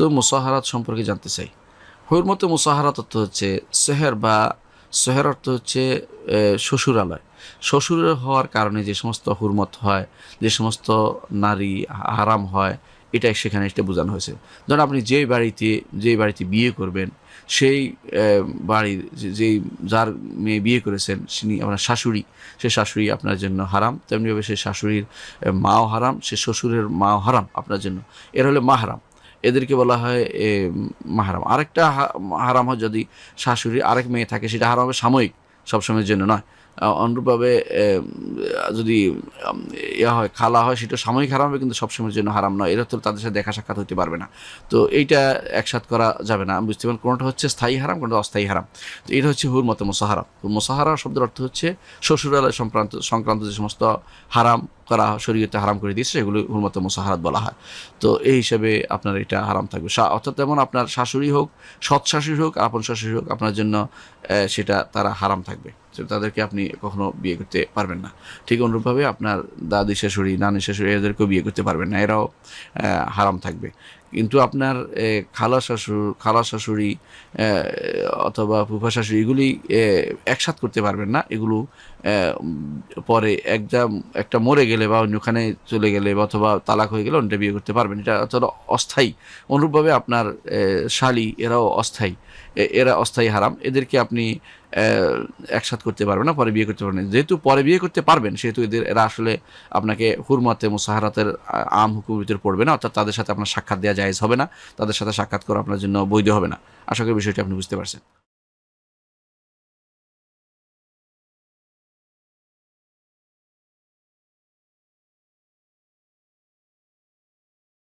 হুরমত মুসাহারাত সম্পর্কে জানতে চাই। হুরমত মুসাহারাত অর্থ হচ্ছে সেহের বা সেহের অর্থ হচ্ছে শ্বশুরালয়। শ্বশুর হওয়ার কারণে যে সমস্ত হুরমত হয়, যে সমস্ত নারী হারাম হয়, এটাই সেখানে এটা বোঝানো হয়েছে। ধরুন আপনি যেই বাড়িতে যেই বাড়িতে বিয়ে করবেন, সেই বাড়ির যে- যেই যার মেয়ে বিয়ে করেছেন তিনি আপনার শাশুড়ি, সে শাশুড়ি আপনার জন্য হারাম, তেমনিভাবে সে শাশুড়ির মাও হারাম, সে শ্বশুরের মাও হারাম আপনার জন্য। এর হলে মাহারাম। এদেরকে বলা হয় এ, মাহারাম। আরেকটা হারাম হয় যদি শাশুড়ি আরেক মেয়ে থাকে সেটা হারাম হবে সাময়িক সবসময়ের জন্য নয়। অনুরূপভাবে যদি ইয়া হয়, খালা হয়, সেটা সাময়িক হারাম হবে, কিন্তু সবসময়ের জন্য হারাম নয়। এরা তো তাদের সাথে দেখা সাক্ষাৎ হতে পারবে না। তো এইটা একসাথ করা যাবে না। বুঝতে পারেন কোনোটা হচ্ছে স্থায়ী হারাম, কোনোটা অস্থায়ী হারাম। তো এটা হচ্ছে হুর মতে মোসাহারা। মোসাহারা শব্দের অর্থ হচ্ছে, শ্বশুরালয় সংক্রান্ত সংক্রান্ত যে সমস্ত হারাম করা, শরীয়তে হারাম করে দিয়েছে, সেগুলো হুরমতে মোসাহারাত বলা হয়। তো এই হিসাবে আপনার এটা হারাম থাকবে। অর্থাৎ যেমন আপনার শাশুড়ি হোক, সৎ শাশুড়ি হোক, আপন শাশুড়ি হোক, আপনার জন্য সেটা তারা হারাম থাকবে। তাদেরকে আপনি কখনো বিয়ে করতে পারবেন না। ঠিক অনুরূপভাবে আপনার দাদি, শাশুড়ি, নানি, শাশুড়ি, এদেরকেও বিয়ে করতে পারবেন না। এরাও হারাম থাকবে। কিন্তু আপনার খালা শাশুড় খালা শাশুড়ি অথবা ফুফা শাশুড়ি এগুলি একসাথ করতে পারবেন না। এগুলো পরে একটা একটা মরে গেলে বা অন্যখানে চলে গেলে বা অথবা তালাক হয়ে গেলে অন্যটা বিয়ে করতে পারবেন। এটা অতটা অস্থায়ী। অনুরূপভাবে আপনার শালি এরাও অস্থায়ী। এরা অস্থায়ী হারাম। এদেরকে আপনি একসাথ করতে পারবেন না, পরে বিয়ে করতে পারবেন। যেহেতু পরে বিয়ে করতে পারবেন, সেহেতু এদের, এরা আসলে আপনাকে হুরমাতে, মুসাহারাতের আম হুকুম ভিতরে পড়বে না, অর্থাৎ তাদের সাথে আপনার সাক্ষাৎ দেওয়া জায়েজ হবে না। তাদের সাথে সাক্ষাৎ করা আপনার জন্য বৈধ হবে না। আশা করি বিষয়টি আপনি বুঝতে পারছেন।